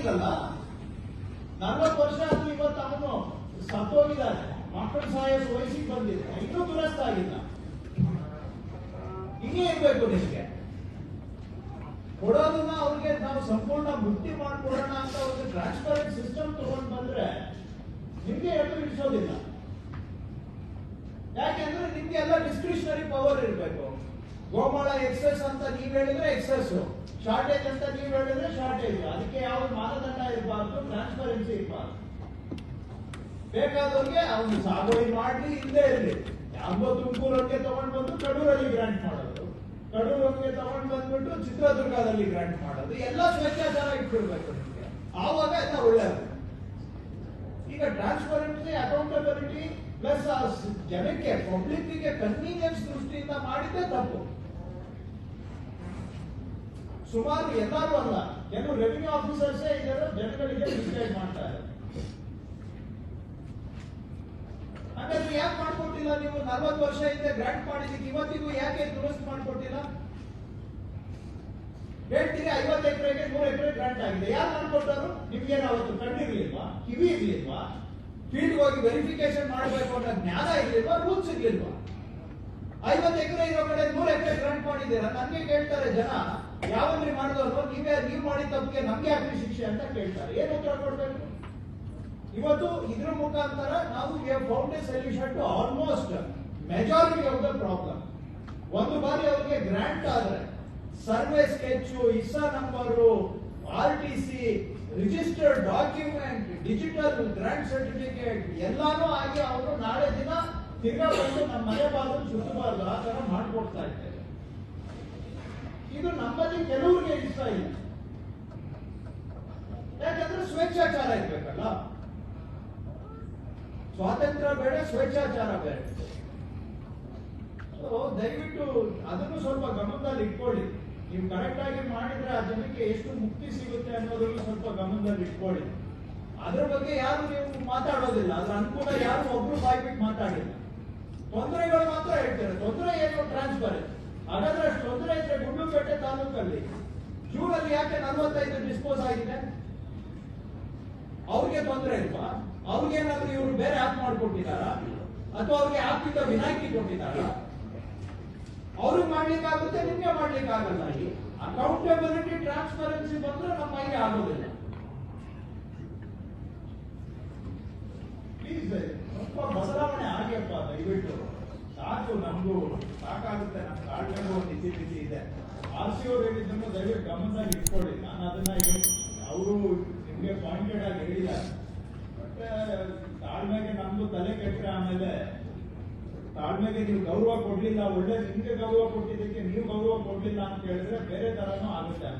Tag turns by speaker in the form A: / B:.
A: ಆಗಿಲ್ಲಲ್ಲ ನಲ್ವತ್ತು ವರ್ಷ ಆದ್ರೂ ಇವತ್ತು ಅವನು ಸತ್ತೋಗಿದ್ದಾನೆ. ಮಕ್ಕಳ ಸಹಾಯ ವಯಸ್ಸಿಗೆ ಬಂದಿದೆ ಇನ್ನೂ ದುರಸ್ತ ಆಗಿಲ್ಲ. ಇನ್ನೇ ಇರ್ಬೇಕು ನಿಮಗೆ ಕೊಡೋದನ್ನ ಅವ್ರಿಗೆ ನಾವು ಸಂಪೂರ್ಣ ಮುಕ್ತಿ ಮಾಡ್ಕೊಡೋಣ ಅಂತ ಒಂದು ಟ್ರಾನ್ಸ್ಪರೆಂಟ್ ಸಿಸ್ಟಮ್ ತಗೊಂಡ್ ಬಂದ್ರೆ ನಿಮ್ಗೆ ಎದ್ದು ಇಳಿಸೋದಿಲ್ಲ ಯಾಕೆಂದ್ರೆ ನಿಮ್ಗೆ ಎಲ್ಲ ಡಿಸ್ಕ್ರಿಷನರಿ ಪವರ್ ಇರಬೇಕು. ಗೋಮಾಳ ಎಕ್ಸಸ್ ಅಂತ ನೀವ್ ಹೇಳಿದ್ರೆ ಎಕ್ಸಸ್ ಶಾರ್ಟೇಜ್ ಅಂತ ನೀವ್ ಹೇಳಿದ್ರೆ ಶಾರ್ಟೇಜ್. ಅದಕ್ಕೆ ಯಾವ ಮಾನದಂಡ ಇರಬಾರ್ದು ಟ್ರಾನ್ಸ್ಪರೆನ್ಸಿ ಇರಬಾರ್ದು. ಬೇಕಾದವ್ರಿಗೆ ಅವನು ಸಾಗುವಳಿ ಮಾಡ್ಲಿ, ಇಲ್ಲದೆ ಇರಲಿ. ಯಾವ ತುಮಕೂರಕ್ಕೆ ತಗೊಂಡ್ ಬಂದು ಕಡೂರಲ್ಲಿ ಗ್ರಾಂಟ್ ಮಾಡೋದು. ಕಡೂರಕ್ಕೆ ತಗೊಂಡ್ ಬಂದ್ಬಿಟ್ಟು ಚಿತ್ರದುರ್ಗದಲ್ಲಿ ಗ್ರಾಂಟ್ ಮಾಡೋದು. ಎಲ್ಲ ಸ್ವಚ್ಛಾಚಾರ ಇಟ್ಬಿಡ್ಬೇಕು ನಿಮಗೆ. ಆವಾಗ ಎಲ್ಲ ಒಳ್ಳೇದು. ಈಗ ಟ್ರಾನ್ಸ್ಪರೆನ್ಸಿ ಅಕೌಂಟಬಿಲಿಟಿ ಪ್ಲಸ್ ಜನಕ್ಕೆ ಪಬ್ಲಿಕ್ಗೆ ಕನ್ವೀನಿಯನ್ಸ್ ದೃಷ್ಟಿಯಿಂದ ಮಾಡಿದ್ದೇ ತಪ್ಪು. ಸುಮಾರು ಎಲ್ಲರೂ ಅಲ್ಲ. ಕೆಲವು ರೆವಿನ್ಯೂ ಆಫೀಸರ್ಸ್ ಇದ್ದಾರೆ, ಜನಗಳಿಗೆ ಮಿಸ್ಗೈಡ್ ಮಾಡ್ತಾರೆ ಹಾಗಾದ್ರೆ ಯಾಕೆ ಮಾಡ್ಕೊಟ್ಟಿಲ್ಲ ನೀವು? ನಲ್ವತ್ತು ವರ್ಷ ಹಿಂದೆ ಗ್ರಾಂಟ್ ಮಾಡಿದಕ್ಕೆ ಇವತ್ತಿಗೂ ಯಾಕೆ ದುರಸ್ತಿ ಮಾಡ್ಕೊಟ್ಟಿಲ್ಲ? ಹೇಳ್ತೀರಿ, ಐವತ್ತು ಎಕರೆಗೆ ನೂರು ಎಕರೆ ಗ್ರಾಂಟ್ ಆಗಿದೆ. ಯಾರು ಮಾಡ್ಕೊಟ್ಟರು ನಿಮ್ಗೆ ಅವತ್ತು ಕಣ್ಣಿರ್ಲಿಲ್ವಾ ಕಿವಿ ಇರ್ಲಿಲ್ವಾ ಫೀಲ್ಡ್ ಹೋಗಿ ವೆರಿಫಿಕೇಶನ್ ಮಾಡಬೇಕು ಅನ್ನೋ ಜ್ಞಾನ ಇರ್ಲಿಲ್ವಾ ರೂಲ್ಸ್ ಇರ್ಲಿಲ್ವಾ ಐವತ್ತು ಎಕರೆ ಇರೋ ಕಡೆ ನೂರು ಎಕರೆ ಗ್ರಾಂಟ್ ಮಾಡಿದ್ದೀರಾ? ನನ್ಗೆ ಕೇಳ್ತಾರೆ ಜನ. ಯಾವನ್ರಿ ಮಾಡಿದವರು ನೀವೇ, ನೀವು ಮಾಡಿದ ತಪ್ಪಿಗೆ ನಮ್ಗೆ ಯಾಕ್ರಿ ಶಿಕ್ಷೆ ಅಂತ ಕೇಳ್ತಾರೆ. ಏನು ಉತ್ತರ ಕೊಡ್ಬೇಕು? ಇವತ್ತು ಇದ್ರ ಮುಖಾಂತರ ನಾವು found solution to almost majority of the problem ಒಂದು ಬಾರಿ ಅವರಿಗೆ ಗ್ರಾಂಟ್ ಆದ್ರೆ, survey sketch Isa number R T C registered document digital grant certificate ಎಲ್ಲಾನು ಆಗಿ ಅವರು ನಾಳೆ ದಿನ ತಿರ್ಗಾ ಬಂದು ನಮ್ಮ ಮನೆ ಬಾಗಿಲು ಸುತ್ತಬಾರ್ದು. ಆ ತರ ಮಾಡ್ಕೊಡ್ತಾ ಇದ್ದಾರೆ. ಇದು ನಮ್ಮಲ್ಲಿ ಕೆಲವ್ರಿಗೆ ಇಷ್ಟ ಇಲ್ಲ. ಯಾಕಂದ್ರೆ ಸ್ವೇಚ್ಛಾಚಾರ ಇರ್ಬೇಕಲ್ಲ? ಸ್ವಾತಂತ್ರ್ಯ ಬೇಡ, ಸ್ವೇಚ್ಛಾಚಾರ ಬೇಡ. ದಯವಿಟ್ಟು ಅದನ್ನು ಸ್ವಲ್ಪ ಗಮನದಲ್ಲಿ ಇಟ್ಕೊಳ್ಳಿ. ನೀವು ಕರೆಕ್ಟ್ ಆಗಿ ಮಾಡಿದ್ರೆ ಆ ಜನಕ್ಕೆ ಎಷ್ಟು ಮುಕ್ತಿ ಸಿಗುತ್ತೆ ಅನ್ನೋದನ್ನು ಸ್ವಲ್ಪ ಗಮನದಲ್ಲಿ ಇಟ್ಕೊಳ್ಳಿ. ಅದ್ರ ಬಗ್ಗೆ ಯಾರು ನೀವು ಮಾತಾಡೋದಿಲ್ಲ. ಅದ್ರ ಅನುಕೂಲ ಯಾರು ಒಬ್ರು ಬಾಯ್ಬಿಟ್ಟು ಮಾತಾಡಿಲ್ಲ. ತೊಂದರೆಗಳು ಮಾತ್ರ ಹೇಳ್ತಾರೆ. ತೊಂದರೆ ಏನು? ಟ್ರಾನ್ಸ್ಫರ್ ಹಾಗಾದ್ರೆ ಅಷ್ಟು ತೊಂದರೆ ಇದ್ರೆ ಕ್ಯೂರಲ್ಲಿ ಯಾಕೆ ನಲವತ್ತೈದು ಡಿಸ್ಪೋಸ್ ಆಗಿದೆ? ಅವ್ರಿಗೆ ತೊಂದರೆ ಇಲ್ವಾ? ಅವ್ರಿಗೇನಾದ್ರೂ ಇವರು ಬೇರೆ ಆಪ್ ಮಾಡ್ಕೊಟ್ಟಿದಾರ ಅಥವಾ ಅವ್ರಿಗೆ ಆಪ್ತಿಕ ವಿನಾಯಿತಿ ಕೊಟ್ಟಿದಾರ ಅವ್ರಿಗೆ ಮಾಡ್ಲಿಕ್ಕಾಗುತ್ತೆ, ನಿಮ್ಗೆ ಮಾಡ್ಲಿಕ್ಕೆ ಆಗಲ್ಲ ಈ ಅಕೌಂಟಬಿಲಿಟಿ ಟ್ರಾನ್ಸ್ಪರೆನ್ಸಿ ಬಂದ್ರೆ ನಮ್ಮ ಕೈಗೆ ಆಗೋದಿಲ್ಲ. ಪ್ಲೀಸ್ ಸ್ವಲ್ಪ ಬದಲಾವಣೆ ಆಗ್ಯಪ್ಪ, ದಯವಿಟ್ಟು. ಸಾಕು ನಮಗೂ. ಸಾಕಾಗುತ್ತೆ. ನಮ್ಮ ತಾಳ್ಮೆಗೂ ಒಂದು ಇತಿ ಮಿತಿ ಇದೆ. ಆರ್ ಸಿ ಅವ್ರು ಹೇಳಿದ್ದನ್ನು ದಯವಿಟ್ಟು ಗಮನದಲ್ಲಿ ಇಟ್ಕೊಳ್ಳಿ. ನಾನು ಅದನ್ನ ಅವರು ನಿಮಗೆ ಪಾಯಿಂಟೆಡ್ ಆಗಿ ಹೇಳಿಲ್ಲ ಬಟ್ ತಾಳ್ಮೆಗೆ ನಮ್ದು ತಲೆ ಕೆಟ್ಟರೆ ಆಮೇಲೆ ತಾಳ್ಮೆಗೆ ನೀವು ಗೌರವ ಕೊಡ್ಲಿಲ್ಲ. ಒಳ್ಳೆ ನಿಮ್ಗೆ ಗೌರವ ಕೊಟ್ಟಿದ್ದಕ್ಕೆ ನೀವು ಗೌರವ ಕೊಡ್ಲಿಲ್ಲ ಅಂತ ಹೇಳಿದ್ರೆ ಬೇರೆ ತರನೂ ಆಗುತ್ತೆ.